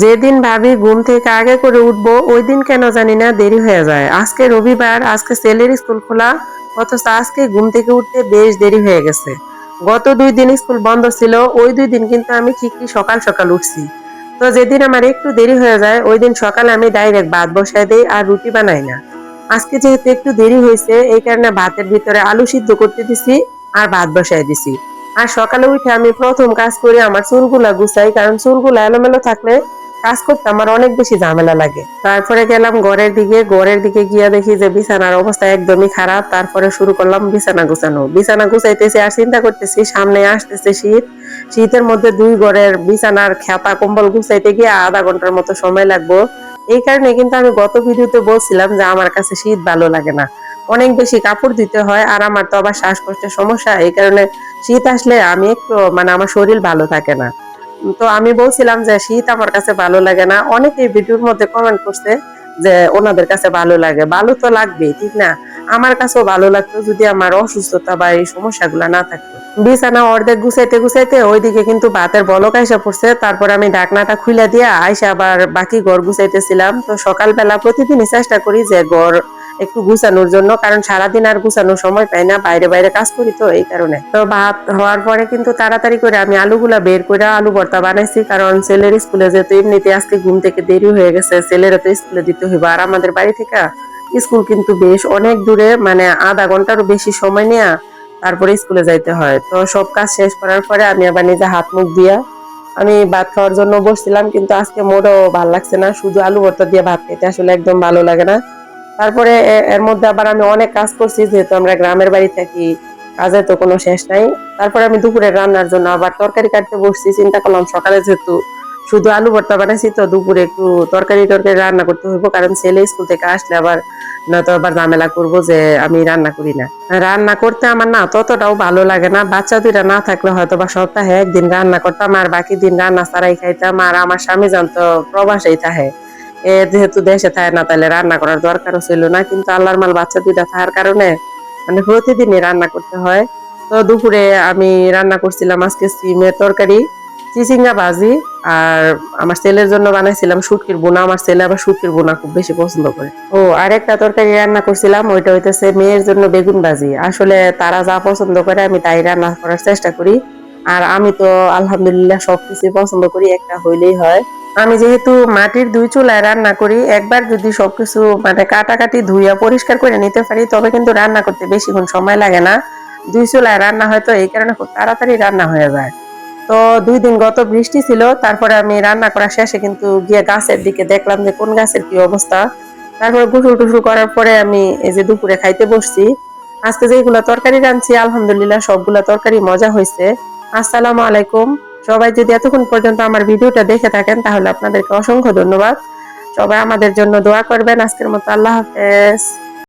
যেদিন ভাবি ঘুম থেকে আগে করে উঠবো ওই দিন কেন জানি না দেরি হয়ে যায়। আজকে রবিবার, আজকে ছেলের স্কুল খোলা, অথচ আজকে ঘুম থেকে উঠতে বেশ দেরি হয়ে গেছে। গত দুই দিন স্কুল বন্ধ ছিল, ওই দুই দিন কিন্তু আমি ঠিকই সকাল সকাল উঠছি। তো যেদিন আমার একটু দেরি হয়ে যায়, ওই দিন সকালে আমি ডাইরেক্ট ভাত বসায় দেই আর রুটি বানাই না। আজকে যেহেতু একটু দেরি হয়েছে, এই কারণে ভাতের ভিতরে আলু সিদ্ধ করতে দিছি আর ভাত বসায় দিছি। আর সকালে উঠে আমি প্রথম কাজ করি আমার চুলগুলা গুছাই, কারণ চুলগুলা এলোমেলো থাকলে কাজ করতে আমার অনেক বেশি ঝামেলা লাগে। তারপরে গেলাম ঘরের দিকে ঘরের দিকে গিয়ে দেখি যে বিছানার অবস্থা একদমই খারাপ। তারপরে শুরু করলাম বিছানা গুছানো। বিছানা গুছাইতেছি আর চিন্তা করতেছি, সামনে আসতেছে শীত। শীতের মধ্যে দুই ঘরের বিছানার খেপা কম্বল গুছাইতে গিয়ে আধা ঘণ্টার মতো সময় লাগবো। এই কারণে কিন্তু আমি গত ভিডিওতে বলছিলাম যে আমার কাছে শীত ভালো লাগে না। অনেক বেশি কাপড় দিতে হয় আর আমার তো আবার শ্বাসকষ্টের সমস্যা। এই কারণে শীত আসলে আমি একটু মানে আমার শরীর ভালো থাকে না। তো আমি বলছিলাম যে, শীত আমার কাছে ভালো লাগে না। অনেকেই ভিডিওর মধ্যে কমেন্ট করছে যে, ওনাদের কাছে ভালো লাগে। ভালো তো লাগবেই, ঠিক না? আমার কাছেও ভালো লাগতো যদি আমার অসুস্থতা বা এই সমস্যাগুলো না থাকতো। বিছানা অর্ধেক গুছাইতে গুছাইতে ওইদিকে কিন্তু ভাতের বলক আইসা পড়ছে। তারপর আমি ঢাকনাটা খুলে দিয়ে আইসা আবার বাকি ঘর গুছাইতেছিলাম। তো সকালবেলা প্রতিদিনই চেষ্টা করি যে, ঘর একটু গুছানোর জন্য, কারণ সারাদিন আর গুছানোর সময় পাই না, বাইরে বাইরে কাজ করি তো এই কারণে। তো ভাত হওয়ার পরে কিন্তু তাড়াতাড়ি করে আমি আলুগুলা বের করে আলু ভর্তা বানাইছি, কারণ ছেলের স্কুলে যেহেতু এমনিতে আজকে ঘুম থেকে দেরি হয়ে গেছে, ছেলেরা তো স্কুলে দিতে হইব। আর আমাদের বাড়ি থেকে স্কুল কিন্তু বেশ অনেক দূরে মানে আধা ঘন্টারও বেশি সময় নেয়া তারপরে স্কুলে যাইতে হয়। তো সব কাজ শেষ করার পরে আমি আবার নিজে হাত মুখ দিয়া আমি ভাত খাওয়ার জন্য বসছিলাম, কিন্তু আজকে মোটও ভালো লাগছে না। শুধু আলু ভর্তা দিয়ে ভাত খেতে আসলে একদম ভালো লাগে না। তারপরে এর মধ্যে আবার আমি অনেক কাজ করছি, যেহেতু আমরা গ্রামের বাড়ি থাকি, কাজের তো কোনো শেষ নাই। তারপরে আমি দুপুরে রান্নার জন্য আবার তরকারি কাটতে বসছি, চিন্তা করলাম সকালে যেহেতু শুধু আলু ভর্তা বানাইছি, তো দুপুরে একটু তরকারি টরকারি রান্না করতে হইব, কারণ ছেলে স্কুল থেকে আসলে আবার নয়তো আবার ঝামেলা করব যে আমি রান্না করি না। রান্না করতে আমার না ততটাও ভালো লাগে না, বাচ্চা দুইটা না থাকলে হয়তো বা সপ্তাহে একদিন রান্না করতাম, আর বাকি দিন রান্না ছাড়াই খাইতাম, আর আমার স্বামী জানতো প্রবাসেই থাকে। যেহেতু দেশে থাকে না, তাহলে রান্না করার দরকারও ছিল না। কিন্তু আল্লাহর মাল বাচ্চা দুইটা থাকার কারণে মানে প্রতিদিনই রান্না করতে হয়। তো দুপুরে আমি রান্না করছিলাম আজকে সিমের তরকারি, চিচিঙ্গা ভাজি, আর আমার ছেলের জন্য বানাইছিলাম শুটকির বোনা আমার ছেলে আবার শুটকির বোনা খুব বেশি পছন্দ করে। ও আরেকটা তরকারি রান্না করছিলাম, ওইটা হইতেছে মেয়ের জন্য বেগুন ভাজি। আসলে তারা যা পছন্দ করে আমি তাই রান্না করার চেষ্টা করি। আর আমি তো আলহামদুলিল্লাহ সবকিছু পছন্দ করি, একটা হইলেই হয়। আমি যেহেতু মাটির দুই চুলায় রান্না করি, একবার যদি সবকিছু মানে কাটাকাটি ধুইয়া পরিষ্কার করে নিতে পারি, তবে কিন্তু রান্না করতে বেশিক্ষণ সময় লাগে না। দুই চুলায় রান্না হয়তো এই কারণে খুব তাড়াতাড়ি রান্না হয়ে যায়। তো দুই দিন গত বৃষ্টি ছিল, তারপরে আমি রান্না করা শেষে কিন্তু গিয়ে গাছের দিকে দেখলাম যে কোন গাছের কি অবস্থা। তারপরে গুসুল টুসুল করার পরে আমি এই যে দুপুরে খাইতে বসছি। আজকে যেগুলো তরকারি রাঁধছি, আলহামদুলিল্লাহ সবগুলা তরকারি মজা হয়েছে আসসালামু আলাইকুম। সবাই যদি এতক্ষণ পর্যন্ত আমার ভিডিওটা দেখে থাকেন, তাহলে আপনাদেরকে অসংখ্য ধন্যবাদ। সবাই আমাদের জন্য দোয়া করবেন। আজকের মতো আল্লাহ হাফেজ।